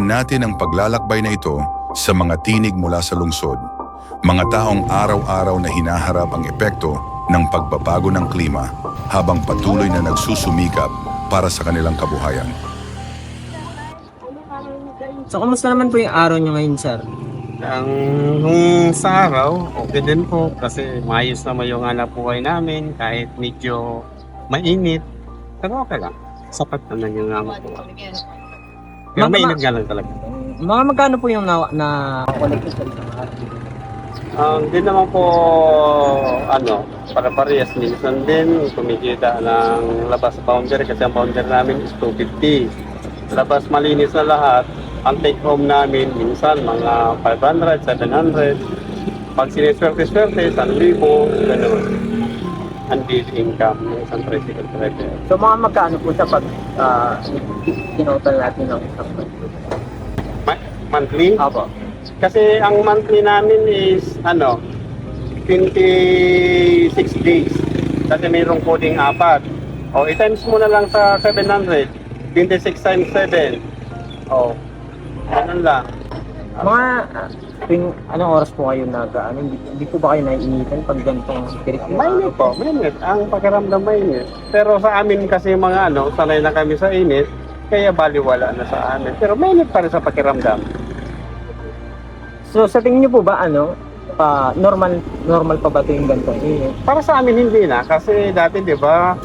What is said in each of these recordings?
Simulan natin ang paglalakbay na ito sa mga tinig mula sa lungsod, mga taong araw-araw na hinaharap ang epekto ng pagbabago ng klima habang patuloy na nagsusumikap para sa kanilang kabuhayan. So, kumusta naman po yung araw nyo ngayon, sir? Ang nung sa araw, okay din po kasi maayos naman yung hanap buhay namin kahit medyo mainit. Pero okay lang. Sapat naman yung hanap buhay. Pero Mga- mainit nga lang talaga. Mga magkano po yung na, na collect sa isang araw? Ang din naman po, ano, para parehas minsan din kumikita ng labas sa boundary kasi ang boundary namin is 250. Labas malinis na lahat, ang take home namin minsan mga 500, 700. Pag siniswerte-swerte, 1,000, gano'n. Ang daily income ng isang tricycle driver. So, mga magkano po siya pag uh, tinotal natin ng isang? Ma- monthly? Apo. Kasi ang monthly namin is ano 26 days. Kasi mayroong coding apat. O i-times mo na lang sa 700. 26 times 7. O. Ganun lang. Mga uh, tuwing anong oras po kayo nag ano, hindi, hindi po ba kayo naiinitan pag ganitong yung Mainit po, mainit. Ang pakiramdam mainit. Pero sa amin kasi mga ano, sanay na kami sa init, kaya baliwala na sa amin. Pero mainit pa rin sa pakiramdam. So, sa tingin niyo po ba ano, pa normal normal pa ba ito yung ganitong init? Para sa amin hindi na kasi dati 'di ba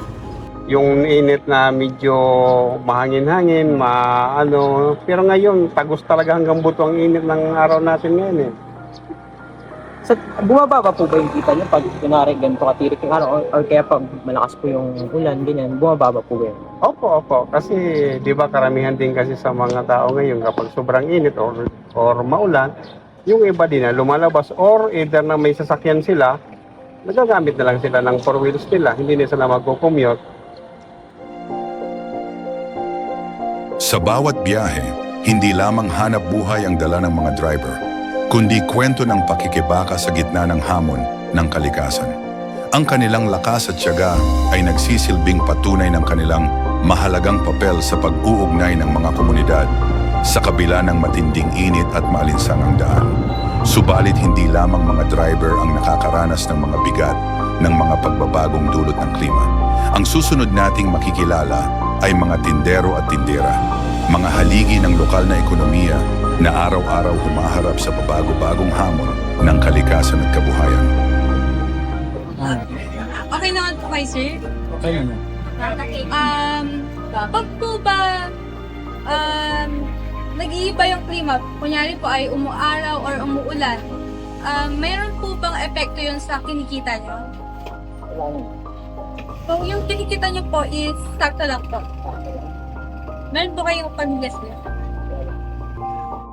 yung init na medyo mahangin-hangin, maano, pero ngayon tagos talaga hanggang buto ang init ng araw natin ngayon eh. Sa, bumaba ba po ba yung kita niyo pag kunwari ganito katirik yung araw or, or kaya pag malakas po yung ulan, ganyan, bumaba ba po ba yun? Opo, opo. Kasi 'di ba karamihan din kasi sa mga tao ngayon kapag sobrang init or or maulan, yung iba din na lumalabas or either na may sasakyan sila, nagagamit na lang sila ng four wheels nila, hindi na sila magko-commute. Sa bawat biyahe, hindi lamang hanap buhay ang dala ng mga driver, kundi kwento ng pakikibaka sa gitna ng hamon ng kalikasan. Ang kanilang lakas at tiyaga ay nagsisilbing patunay ng kanilang mahalagang papel sa pag-uugnay ng mga komunidad sa kabila ng matinding init at maalinsangang daan. Subalit hindi lamang mga driver ang nakakaranas ng mga bigat ng mga pagbabagong dulot ng klima. Ang susunod nating makikilala ay mga tindero at tindera, mga haligi ng lokal na ekonomiya na araw-araw humaharap sa pabago-bagong hamon ng kalikasan at kabuhayan. Okay naman po kayo, sir. Okay naman. Um, pag po ba um, nag-iiba yung klima, kunyari po ay umuaraw or umuulan, um, mayroon po bang epekto yun sa kinikita nyo? So, yung kinikita nyo po is sakto lang po. Meron po kayong pag-guess nyo.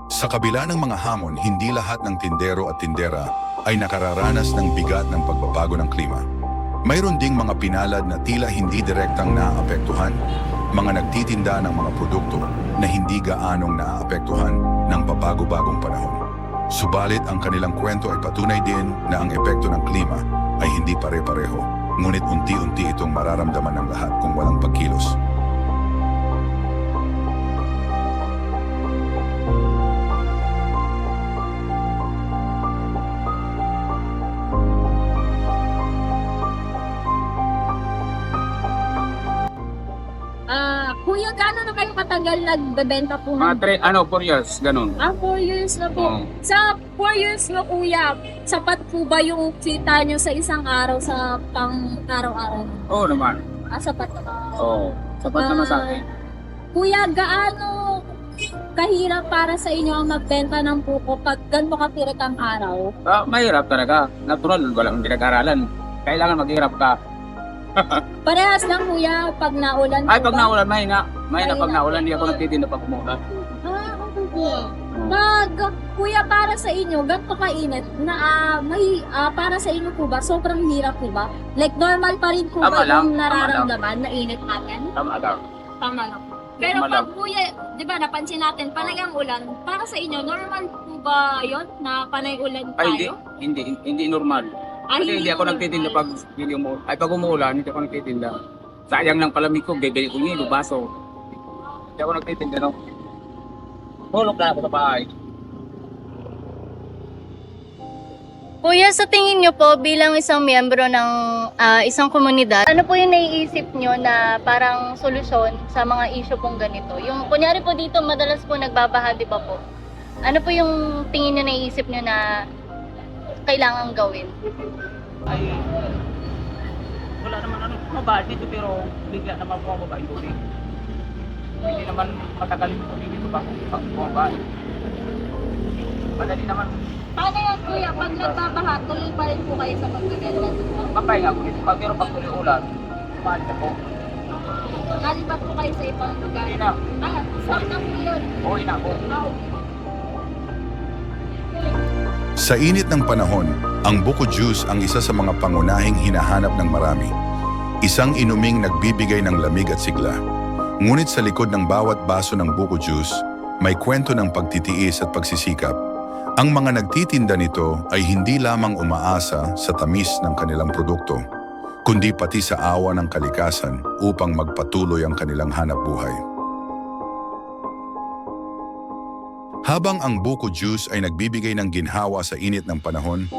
Sa kabila ng mga hamon, hindi lahat ng tindero at tindera ay nakararanas ng bigat ng pagbabago ng klima. Mayroon ding mga pinalad na tila hindi direktang naaapektuhan, mga nagtitinda ng mga produkto na hindi gaanong naaapektuhan ng pabago-bagong panahon. Subalit ang kanilang kwento ay patunay din na ang epekto ng klima ay hindi pare-pareho, ngunit unti-unti itong mararamdaman ng lahat kung walang pagkilos. Katagal nagbebenta po Mga ng... tre, ano, 4 years, ganun. Ah, 4 years na po. Oo. Sa 4 years na kuya, sapat po ba yung kita nyo sa isang araw sa pang araw-araw? Oo naman. Ah, sapat na ba? Oo. Sapat naman sa akin. Kuya, gaano kahirap para sa inyo ang magbenta ng puko pag ganito katirik ang araw? Ah, mahirap talaga. Natural, walang pinag-aralan. Kailangan maghirap ka. Parehas lang kuya pag naulan Ay, po pag ba? naulan, mahina. Mahina pag Mahina. naulan, hindi ako nagtitinda pag umulan. Ah, okay po. Pag, kuya, para sa inyo, ganito kainit, na ah, may, ah, para sa inyo po ba, sobrang hirap po ba? Like, normal pa rin po Tama ba lang, yung tama nararamdaman na init natin? Tama ka. tama lang. Pero Normal pag kuya, di ba, napansin natin, panay ang ulan, para sa inyo, normal po ba yun na panay ulan Ay, hindi, tayo? hindi, hindi normal. Ay, Kasi hindi ako normal. nagtitinda pag hindi umu ay pag umuulan, hindi ako nagtitinda. Sayang lang palamig ko, bibili ko yelo, baso. Hindi ako nagtitinda, no? Hulog lang ako sa bahay. Kuya, sa tingin niyo po bilang isang miyembro ng ah, isang komunidad, ano po yung naiisip niyo na parang solusyon sa mga issue pong ganito? Yung kunyari po dito, madalas po nagbabaha, di ba po? Ano po yung tingin niyo naiisip niyo na kailangan gawin? ay wala naman ano mababa dito pero bigla naman bumaba yung tubig. Hindi naman matagal yung tubig dito bago pag bumaba. Madali naman Paano yan kuya? Pag nagbabaha, tuloy pa rin po kayo sa pagkaganda. mapahinga ko dito. Pag pero pag tuloy ulan, umalis ako. Nalipat po kayo sa ibang lugar. Hindi na, Ah, saan na po yun? uwi na ako. Sa init ng panahon, ang buko juice ang isa sa mga pangunahing hinahanap ng marami. Isang inuming nagbibigay ng lamig at sigla. Ngunit sa likod ng bawat baso ng buko juice, may kwento ng pagtitiis at pagsisikap. Ang mga nagtitinda nito ay hindi lamang umaasa sa tamis ng kanilang produkto, kundi pati sa awa ng kalikasan upang magpatuloy ang kanilang hanap buhay. Habang ang buko juice ay nagbibigay ng ginhawa sa init ng panahon,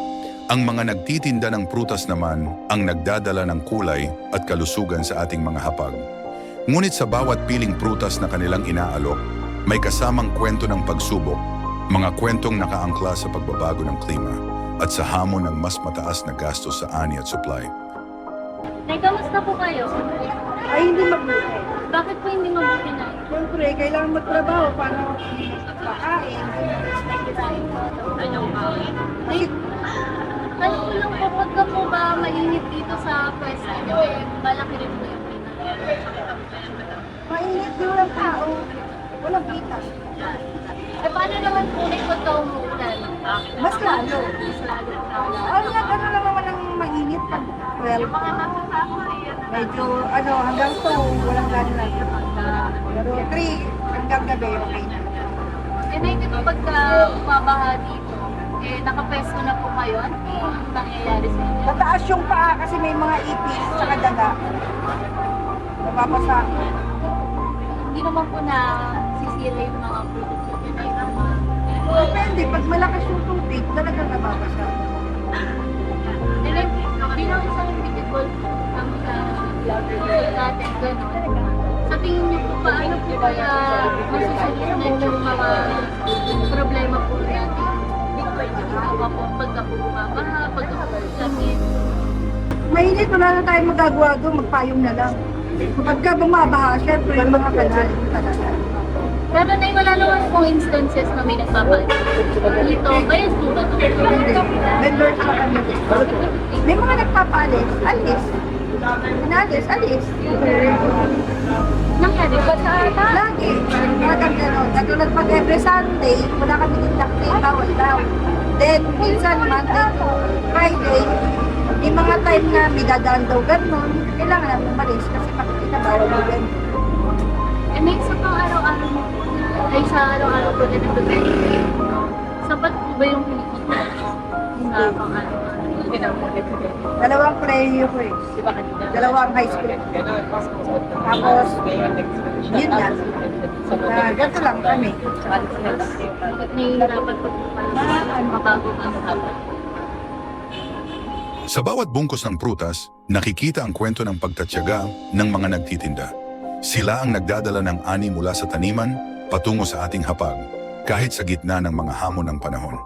ang mga nagtitinda ng prutas naman ang nagdadala ng kulay at kalusugan sa ating mga hapag. Ngunit sa bawat piling prutas na kanilang inaalok, may kasamang kwento ng pagsubok, mga kwentong nakaangkla sa pagbabago ng klima at sa hamon ng mas mataas na gastos sa ani at supply. Nay, kamusta po kayo? ay hindi mabuti. Bakit po hindi mabuti na? Siyempre, kailangan magtrabaho para makain. Ay, ano po lang po, pagka po ba mainit dito sa pwesto nyo, eh, malaki rin po Mainit din walang tao. Walang kita. Eh, paano naman po ulit pagka umuulan? Mas lalo. Mas lalo. Ano yan, ano lang naman ang mainit pag 12. Medyo, ano, hanggang 2, walang gano'n lang. Pero 3, hanggang gabi, okay na. Eh, dito pagka bumabaha dito, eh, nakapwesto na po kayo. Ano yung nangyayari sa inyo? Mataas yung paa kasi may mga ipis sa daga. Napapasa. Hindi naman po na sisira yung mga produkto nyo na yung mga Depende, pag malakas yung tubig, talagang nababasa. And then, bilang isang individual ang sa vlogger natin, gano'n. Sa tingin niyo po, paano po kaya masusunod yung mga problema po natin? Ginagawa po pagka po bumabaha, pagka po. Mainit, wala na tayong magagawa doon, magpayong na lang. Pagka bumabaha, syempre, yung mga kanal, talaga. Pero na wala naman pong instances na may nagpapalit. Dito, kaya po ba ito? Hindi. Vendors na kami. May mga nagpapaalis, alis. Inalis, alis. Nangyari ba sa ata? Lagi. Talagang gano'n. Katulad pag every Sunday, wala kami didakti, bawal daw. Then, minsan, Monday to Friday, may mga time na may dadaan daw gano'n, kailangan namin umalis kasi gano'n. Eh, may isa pang araw-araw mo po na, ay sa araw-araw po na nagbe-benefit. Sapat po ba yung kinikita sa pang araw-araw? Dalawang player ko eh. Dalawang high school. Tapos, yun na. Na, ganito lang kami. Bakit nahihirapan po kayo sa mabago ang habang? Sa bawat bungkus ng prutas, nakikita ang kwento ng pagtatyaga ng mga nagtitinda. Sila ang nagdadala ng ani mula sa taniman patungo sa ating hapag, kahit sa gitna ng mga hamon ng panahon.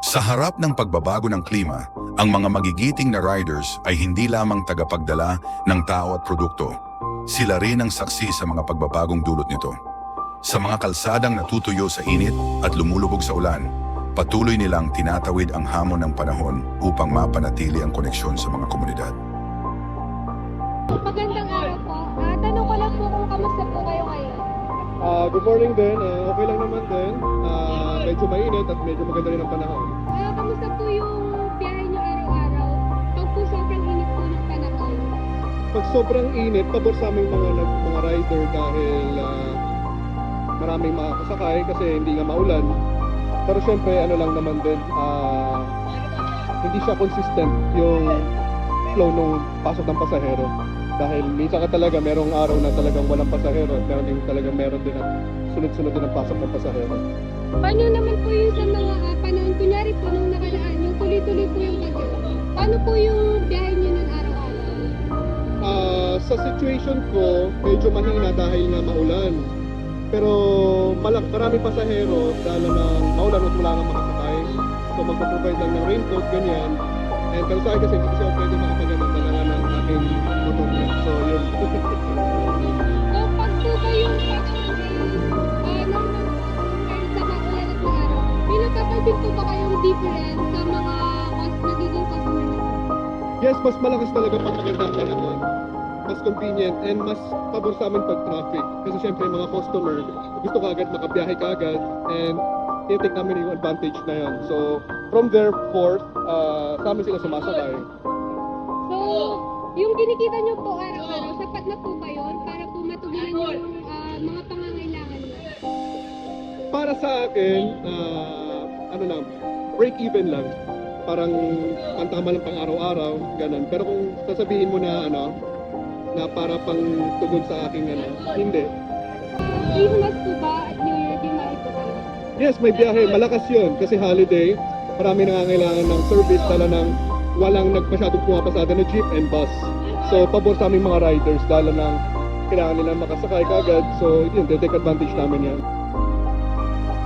Sa harap ng pagbabago ng klima, ang mga magigiting na riders ay hindi lamang tagapagdala ng tao at produkto. Sila rin ang saksi sa mga pagbabagong dulot nito. Sa mga kalsadang natutuyo sa init at lumulubog sa ulan, patuloy nilang tinatawid ang hamon ng panahon upang mapanatili ang koneksyon sa mga komunidad. Magandang araw po. Ah, tanong ko lang po kung kamusta po kayo ngayon. Ah, good morning din. Ah, okay lang naman din. Ah, medyo mainit at medyo maganda rin ang panahon. Ah, kamusta po yung biyahe niyo araw-araw? Pag po sobrang init po ng panahon. pag sobrang init, pabor sa aming mga, mga rider dahil ah, maraming makakasakay kasi hindi nga maulan. Pero syempre, ano lang naman din, ah, hindi siya consistent yung flow ng pasok ng pasahero. Dahil minsan ka talaga, merong araw na talagang walang pasahero at meron din talagang meron din at sunod-sunod din ang pasok ng pasahero. Paano naman po yung sa mga uh, panahon, kunyari po nung nakaraan, yung tuloy-tuloy po yung bagyo, paano po yung biyahe niyo nun araw-araw? Ah, sa situation ko, medyo mahina dahil nga maulan. Pero malak marami pasahero dahil ng maulan at wala nang makasakay. So magpo-provide lang ng raincoat, ganyan. And pero sa akin kasi hindi kasi ako pwede makapagano'n dalawa ng aking motor niya. So yun. O pag po at araw, may nakapansin po ba kayong difference sa mga mas nagiging customer yes, mas malakas talaga pag magandang panahon. Mas convenient and mas pabor sa amin pag traffic. Kasi syempre mga customer, gusto ka agad makabiyahe ka agad and i-take namin yung advantage na yan. So from there forth, uh, sa amin sila sumasakay. So, yung kinikita niyo po araw-araw, sapat na po ba yun para po matugunan yung ah, mga pangangailangan niyo? Para sa akin, ah, ano lang, break even lang. Parang pantama lang pang araw-araw, ganun. Pero kung sasabihin mo na ano, na para pang tugon sa aking ano, hindi. Christmas po ba at New Year maito kayo? Yes, may biyahe, malakas yun kasi holiday. Marami nangangailangan ng service tala ng walang nagpasyadong pumapasada na jeep and bus. So, pabor sa aming mga riders dahil ng kailangan nilang makasakay kagad. So, yun, take advantage namin yan.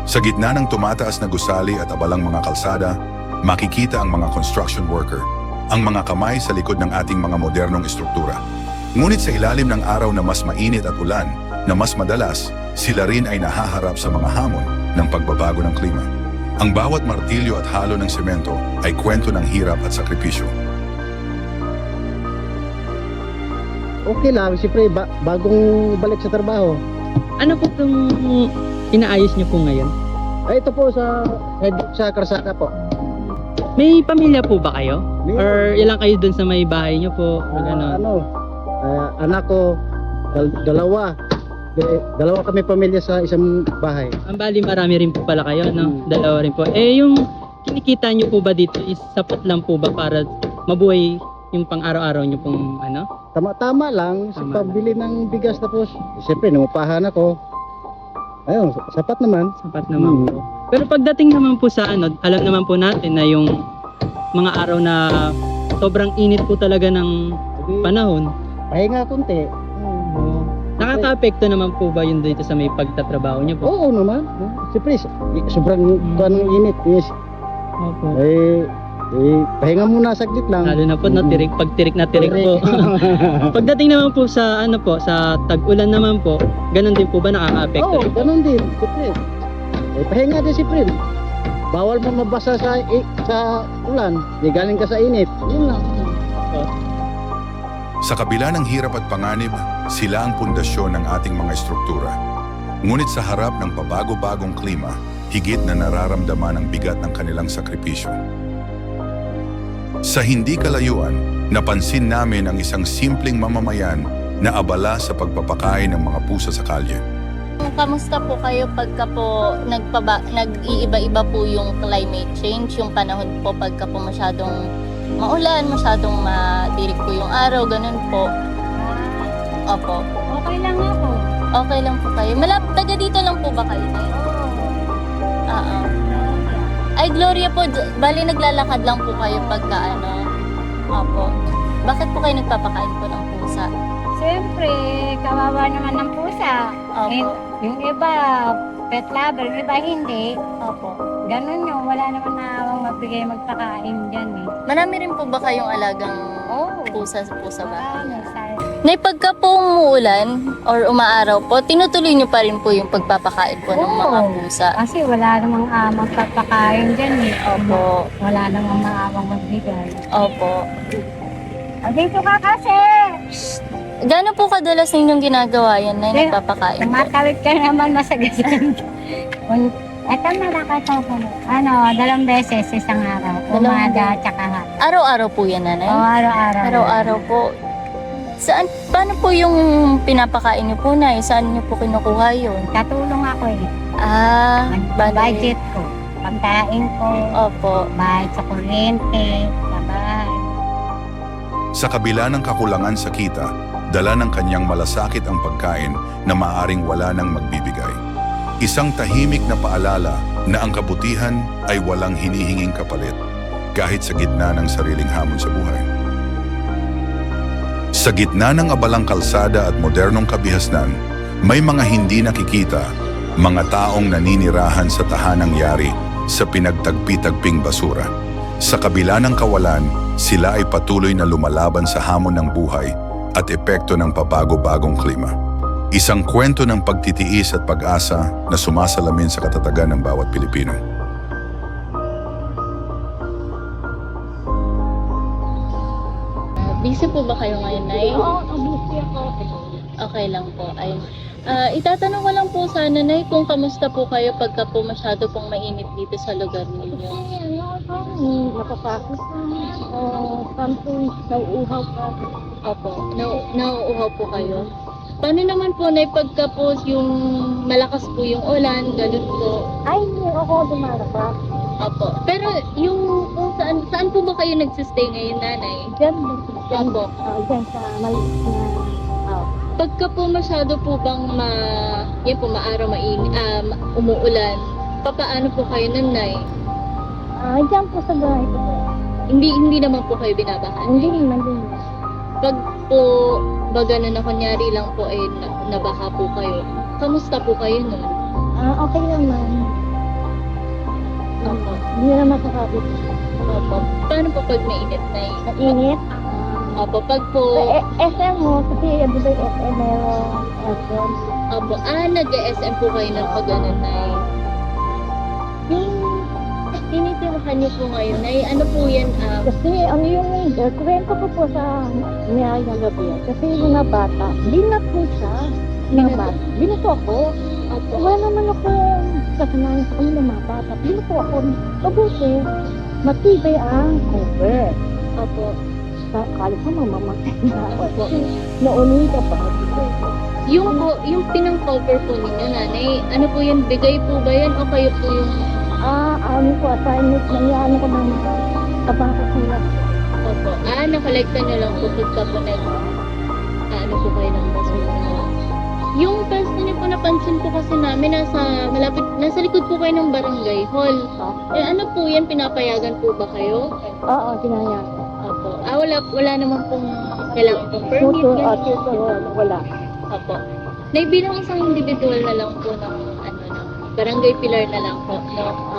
Sa gitna ng tumataas na gusali at abalang mga kalsada, makikita ang mga construction worker, ang mga kamay sa likod ng ating mga modernong estruktura. Ngunit sa ilalim ng araw na mas mainit at ulan, na mas madalas, sila rin ay nahaharap sa mga hamon ng pagbabago ng klima. Ang bawat martilyo at halo ng semento ay kwento ng hirap at sakripisyo. okay lang, siyempre ba- bagong balik sa trabaho. Ano po itong inaayos niyo po ngayon? Ay, ito po sa sa Karsaka po. May pamilya po ba kayo? May- Or ilang kayo dun sa may bahay niyo po? O Ah, gano'n? ano, ah, anak ko, dal- dalawa. De- dalawa kami pamilya sa isang bahay. Ang bali marami rin po pala kayo, no? Hmm. Dalawa rin po. Eh, yung kinikita niyo po ba dito is sapat lang po ba para mabuhay yung pang araw-araw niyo pong ano? Tama-tama lang sa Tama pambili ng bigas tapos, siyempre, nangupahan ako. Ayun, sapat naman. Sapat naman Hmm. po. Pero pagdating naman po sa ano, alam naman po natin na yung mga araw na sobrang init po talaga ng Hindi, panahon. Pahinga konti. Oo. Nakaka-apekto naman po ba yun dito sa may pagtatrabaho niyo po? Oo naman. Siyempre, sobrang Hmm. kuan ng init. Yes. Opo. Eh, eh, pahinga muna saglit lang. Lalo na po, no, tirik, pag tirik na tirik po. Pagdating naman po sa ano po, sa tag-ulan naman po, ganun din po ba nakaka-apekto? Oo, ganun din. Siyempre. Eh, pahinga din si Prim. Bawal mo mabasa sa i- sa ulan. Di galing ka sa init. Yun lang. Sa kabila ng hirap at panganib, sila ang pundasyon ng ating mga estruktura. Ngunit sa harap ng pabago-bagong klima, higit na nararamdaman ang bigat ng kanilang sakripisyo. Sa hindi kalayuan, napansin namin ang isang simpleng mamamayan na abala sa pagpapakain ng mga pusa sa kalye. Kamusta po kayo pagka po nagpaba, nag-iiba-iba po yung climate change, yung panahon po pagka po masyadong maulan, masyadong matirik po yung araw, ganun po. Opo. Okay lang ako. Okay lang po kayo. Malap, taga dito lang po ba kayo? Nay? Oo. Ay, Gloria po, bali naglalakad lang po kayo pagka ano. Opo. Bakit po kayo nagpapakain po ng pusa? Siyempre, kawawa naman ng pusa. Opo. Yung iba, pet lover, yung iba hindi. Opo. Ganun yung wala naman na magbigay magpakain dyan eh. Marami rin po ba kayong alagang Oo. pusa sa pusa ba? Marami. Sa, Nay, pagka po umuulan or umaaraw po, tinutuloy niyo pa rin po yung pagpapakain po ng Oo. mga pusa. kasi wala namang uh, magpapakain dyan eh. Opo. Wala namang maawang magbigay. Opo. O, dito ka kasi! Gano'n po kadalas ninyong ginagawa yan na Eh, nagpapakain po? Tumatawid ka naman masagasan. Ito malaki ko. Ano, dalawang beses isang araw. Umaga tsaka hapon. Araw-araw po yan, nanay? O, araw-araw. Araw-araw po. Saan, paano po yung pinapakain niyo po na? Saan niyo po kinukuha yun? Katulong ako eh. Ah, bali. Budget ko. Pagkain ko. Opo. Bayad sa kuryente. Sabay. Sa kabila ng kakulangan sa kita, dala ng kanyang malasakit ang pagkain na maaring wala nang magbibigay. Isang tahimik na paalala na ang kabutihan ay walang hinihinging kapalit kahit sa gitna ng sariling hamon sa buhay. Sa gitna ng abalang kalsada at modernong kabihasnan, may mga hindi nakikita, mga taong naninirahan sa tahanang yari sa pinagtagpi-tagping basura. Sa kabila ng kawalan, sila ay patuloy na lumalaban sa hamon ng buhay at epekto ng pabago-bagong klima. Isang kwento ng pagtitiis at pag-asa na sumasalamin sa katatagan ng bawat Pilipino. Busy po ba kayo ngayon, Nay? Oo, busy ako. Okay lang po. Ayun. Ah, itatanong ko lang po sana, Nay, kung kamusta po kayo pagka po masyado pong mainit dito sa lugar ninyo. Ay, ano ako, napapakot ka. O, something, nauuhaw ka. Opo, na nauuhaw po kayo. Paano naman po, Nay, pagka po yung malakas po yung ulan, ganun po. Ay, hindi ako dumarapat. Opo. Pero yung kung saan, saan po ba kayo nagsistay ngayon, Nanay? Diyan, diyan, Opo. ah, diyan sa maliit na house. Pagka po masyado po bang ma, yan po, maaraw, main, ah, ma- umuulan, papaano po kayo nanay? Ah, diyan po sa bahay ko. Hindi, hindi naman po kayo binabahan. Hindi naman din. Pag po, baga na na kunyari lang po ay na, nabaha po kayo, kamusta po kayo nun? Ah, okay naman. Opo. Hindi naman makakabit. Opo. Paano po pag mainit na Mainit. Opo, pag po, Sa E- SM mo, kasi di ba yung SM meron aircon. opo, ah, nag-SM po kayo ng pag ganun na Yung tinitirahan niyo po ngayon, ay ano po yan, ah, Kasi ano yung neighbor, kwento ko po sa niyay na gabi. Kasi yung mga bata, binat ko siya. Mga bata. Binato ako. opo, Wala naman ako kasanayan sa kanila mga bata. Binato ako. Mabuti. Matibay ang cover. opo. Sa kala ko mamamatay na ako. Nauni ka pa. Yung po, yung pinang-cover po ninyo, nanay, ano po yun, bigay po ba yan o kayo po yung, Ah, ano ko, assignment na yan. Ano ko ng tabako sila. opo, ah, nakolekta nyo lang po pagka po nag, ah, ano po kayo ng basura. Yung pwesto niyo po napansin po kasi namin, nasa, malapit, nasa likod po kayo ng barangay hall. Eh, ano po yan, pinapayagan po ba kayo? Oo, sinayang. Opo. Ah, wala, wala naman pong kailangan pong permit. Tuto, ah, ganun. wala. Opo. Naibilang isang individual na lang po ng ano ng barangay pilar na lang po. No?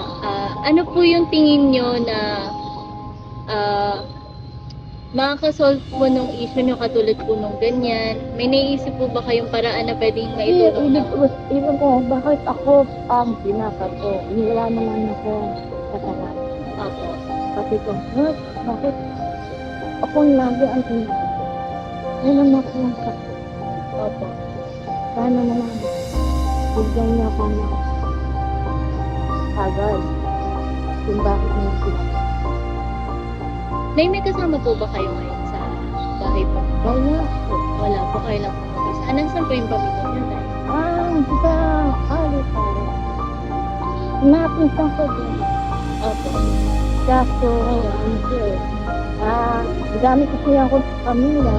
Ano po yung tingin nyo na ah makakasolve po nung issue nyo katulad po nung ganyan? May naiisip po ba kayong paraan na pwedeng Hindi, maitulong ibig na? ibig ko, bakit ako ang binaka ko? Wala naman ako kasalanan. Opo. Kasi ko, "Huh? bakit ako lagi ang pinaka? Yan naman ako ng sakit. Opo. Sana naman, bigyan niya ako ng agad. Kung bakit niya sila. Nay, may kasama po ba kayo ngayon sa bahay po? Wala po. Wala po kayo lang po. mag-isa. Ah, nasaan po yung pamilya nyo? Nay? Ah, alis tayo. Napinsan ko din. Opo. Kaso, ano eh. Ah, dami kasi ako sa pamilya.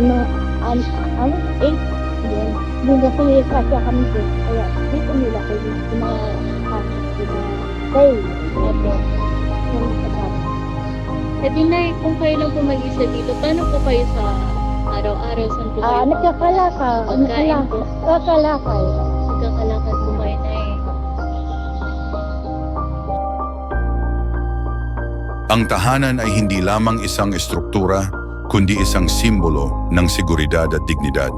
Na, um, ano, eight. Yan. Hindi kasi kasya kami doon. Kaya, dito nila yung mga stay. Opo. Eh di Nay, kung kayo lang po mag-isa dito, paano po kayo sa araw-araw? Saan po kayo? Ah, nagkakalaka. Pagkain po. Nagkakalakay. Nagkakalakad po kayo, Nay. Ang tahanan ay hindi lamang isang estruktura, kundi isang simbolo ng seguridad at dignidad.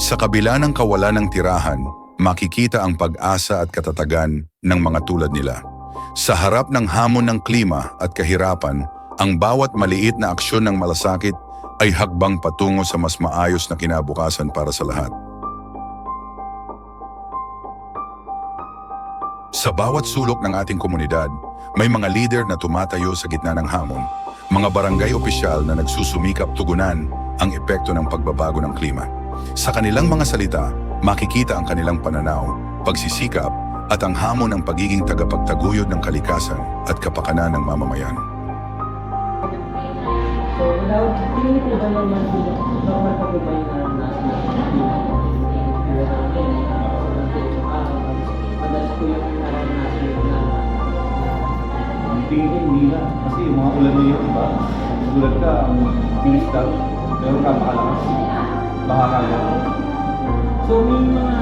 Sa kabila ng kawalan ng tirahan, makikita ang pag-asa at katatagan ng mga tulad nila. Sa harap ng hamon ng klima at kahirapan, ang bawat maliit na aksyon ng malasakit ay hakbang patungo sa mas maayos na kinabukasan para sa lahat. Sa bawat sulok ng ating komunidad, may mga leader na tumatayo sa gitna ng hamon, mga barangay opisyal na nagsusumikap tugunan ang epekto ng pagbabago ng klima. Sa kanilang mga salita, makikita ang kanilang pananaw, pagsisikap, at ang hamon ng pagiging tagapagtaguyod ng kalikasan at kapakanan ng mamamayan. Tingin ko hindi na. Kasi yung mga ulan na yung iba, ulan ka, ang bilis lang, pero napakalakas. Baka kaya. So, may mga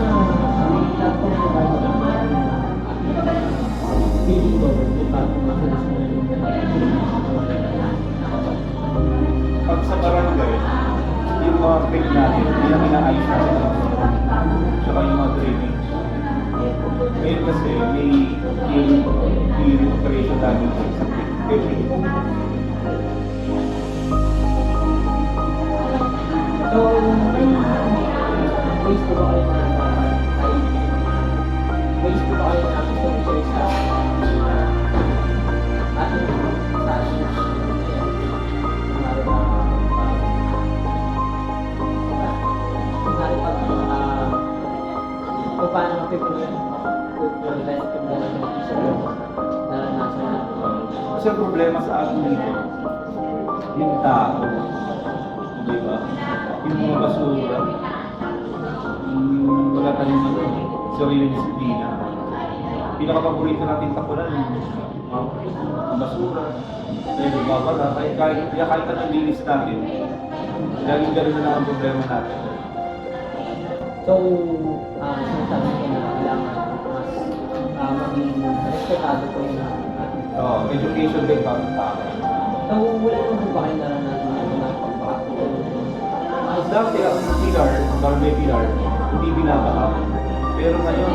may ba na feeling ko, di ba, makalas mo yung Pag sa barangay, yung mga creek natin, hindi na inaayos natin. Tsaka yung mga drainage. Ngayon kasi may clearing clearing operation natin sa. Every So, ways po ba kayo na ways po ba kayo na gusto ko Kasi ang problema sa atin dito, yung tao. Di ba? Yung mga basura. Yung wala tayong ano, sariling disiplina. Pinaka-paborito natin tapunan, yung mga basura. Dahil babala, kahit, kahit, kahit anong linis natin, dahil ganun na lang ang problema natin. So, ah sinasabi ko na kailangan mas ah, maging respetado po yung Oo, education din para sa. So, wala naman ba kayo naranasan na mga pagpapatulong? Mas dati ang pilar, barangay pilar, hindi binabaha. Pero ngayon,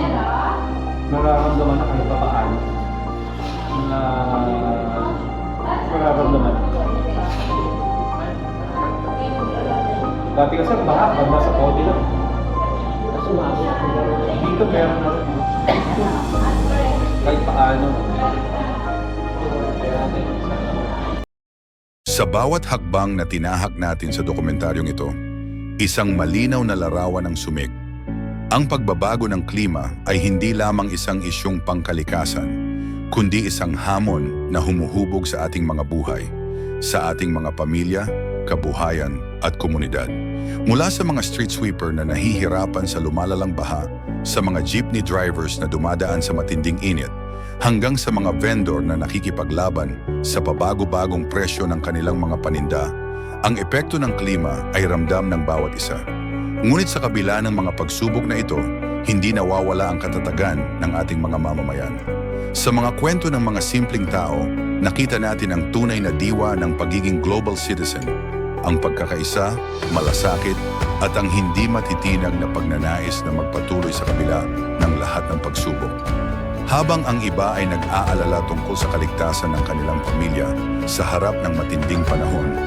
nararamdaman na kahit pa paano na nararamdaman. Dati kasi ang baha, pag nasa kote lang. Dito meron na. Kahit paano. Sa bawat hakbang na tinahak natin sa dokumentaryong ito, isang malinaw na larawan ng sumig. Ang pagbabago ng klima ay hindi lamang isang isyong pangkalikasan, kundi isang hamon na humuhubog sa ating mga buhay, sa ating mga pamilya, kabuhayan at komunidad. Mula sa mga street sweeper na nahihirapan sa lumalalang baha, sa mga jeepney drivers na dumadaan sa matinding init, hanggang sa mga vendor na nakikipaglaban sa pabago-bagong presyo ng kanilang mga paninda, ang epekto ng klima ay ramdam ng bawat isa. Ngunit sa kabila ng mga pagsubok na ito, hindi nawawala ang katatagan ng ating mga mamamayan. Sa mga kwento ng mga simpleng tao, nakita natin ang tunay na diwa ng pagiging global citizen, ang pagkakaisa, malasakit, at ang hindi matitinag na pagnanais na magpatuloy sa kabila ng lahat ng pagsubok. Habang ang iba ay nag-aalala tungkol sa kaligtasan ng kanilang pamilya sa harap ng matinding panahon,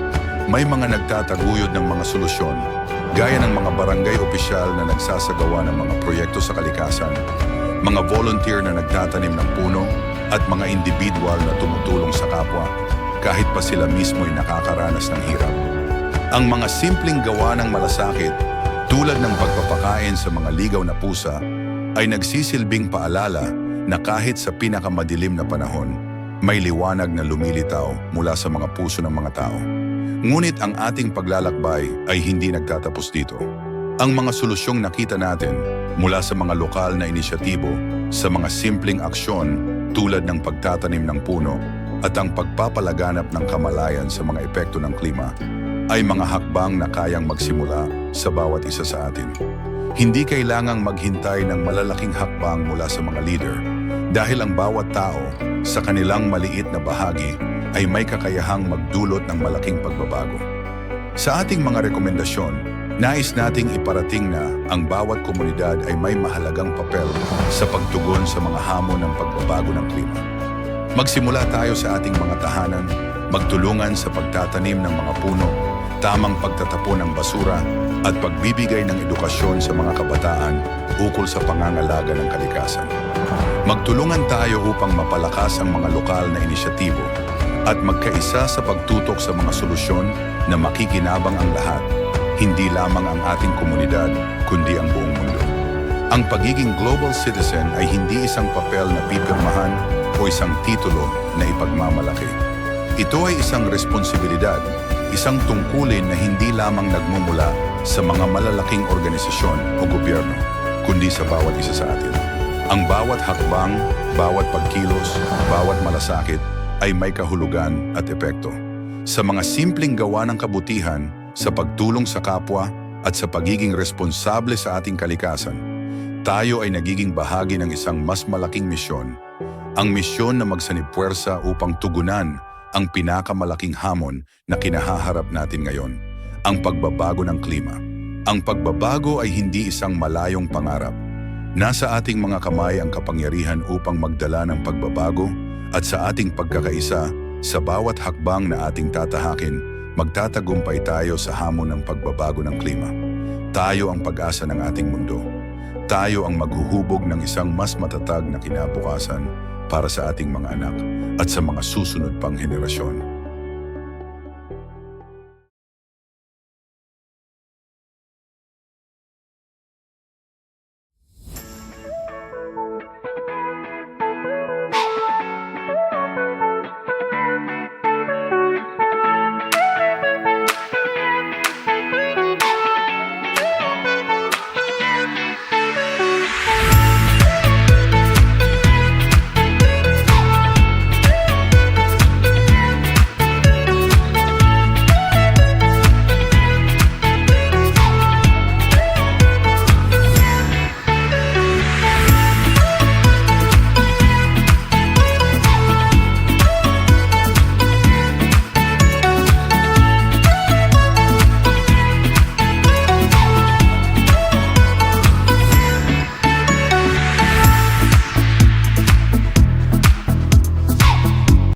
may mga nagtataguyod ng mga solusyon, gaya ng mga barangay opisyal na nagsasagawa ng mga proyekto sa kalikasan, mga volunteer na nagtatanim ng puno, at mga individual na tumutulong sa kapwa, kahit pa sila mismo ay nakakaranas ng hirap. Ang mga simpleng gawa ng malasakit, tulad ng pagpapakain sa mga ligaw na pusa, ay nagsisilbing paalala na kahit sa pinakamadilim na panahon, may liwanag na lumilitaw mula sa mga puso ng mga tao. Ngunit ang ating paglalakbay ay hindi nagtatapos dito. Ang mga solusyong nakita natin mula sa mga lokal na inisyatibo, sa mga simpleng aksyon tulad ng pagtatanim ng puno at ang pagpapalaganap ng kamalayan sa mga epekto ng klima, ay mga hakbang na kayang magsimula sa bawat isa sa atin. Hindi kailangang maghintay ng malalaking hakbang mula sa mga leader dahil ang bawat tao sa kanilang maliit na bahagi ay may kakayahang magdulot ng malaking pagbabago. Sa ating mga rekomendasyon, nais nating iparating na ang bawat komunidad ay may mahalagang papel sa pagtugon sa mga hamon ng pagbabago ng klima. Magsimula tayo sa ating mga tahanan, magtulungan sa pagtatanim ng mga puno, tamang pagtatapon ng basura, at pagbibigay ng edukasyon sa mga kabataan ukol sa pangangalaga ng kalikasan. Magtulungan tayo upang mapalakas ang mga lokal na inisyatibo at magkaisa sa pagtutok sa mga solusyon na makikinabang ang lahat hindi lamang ang ating komunidad, kundi ang buong mundo. Ang pagiging global citizen ay hindi isang papel na pipirmahan o isang titulo na ipagmamalaki. Ito ay isang responsibilidad, isang tungkulin na hindi lamang nagmumula sa mga malalaking organisasyon o gobyerno, kundi sa bawat isa sa atin. Ang bawat hakbang, bawat pagkilos, bawat malasakit ay may kahulugan at epekto. Sa mga simpleng gawa ng kabutihan, sa pagtulong sa kapwa at sa pagiging responsable sa ating kalikasan, tayo ay nagiging bahagi ng isang mas malaking misyon. Ang misyon na magsanipwersa upang tugunan ang pinakamalaking hamon na kinahaharap natin ngayon, ang pagbabago ng klima. Ang pagbabago ay hindi isang malayong pangarap. Nasa ating mga kamay ang kapangyarihan upang magdala ng pagbabago at sa ating pagkakaisa, sa bawat hakbang na ating tatahakin, magtatagumpay tayo sa hamon ng pagbabago ng klima. Tayo ang pag-asa ng ating mundo. Tayo ang maghuhubog ng isang mas matatag na kinabukasan para sa ating mga anak at sa mga susunod pang henerasyon.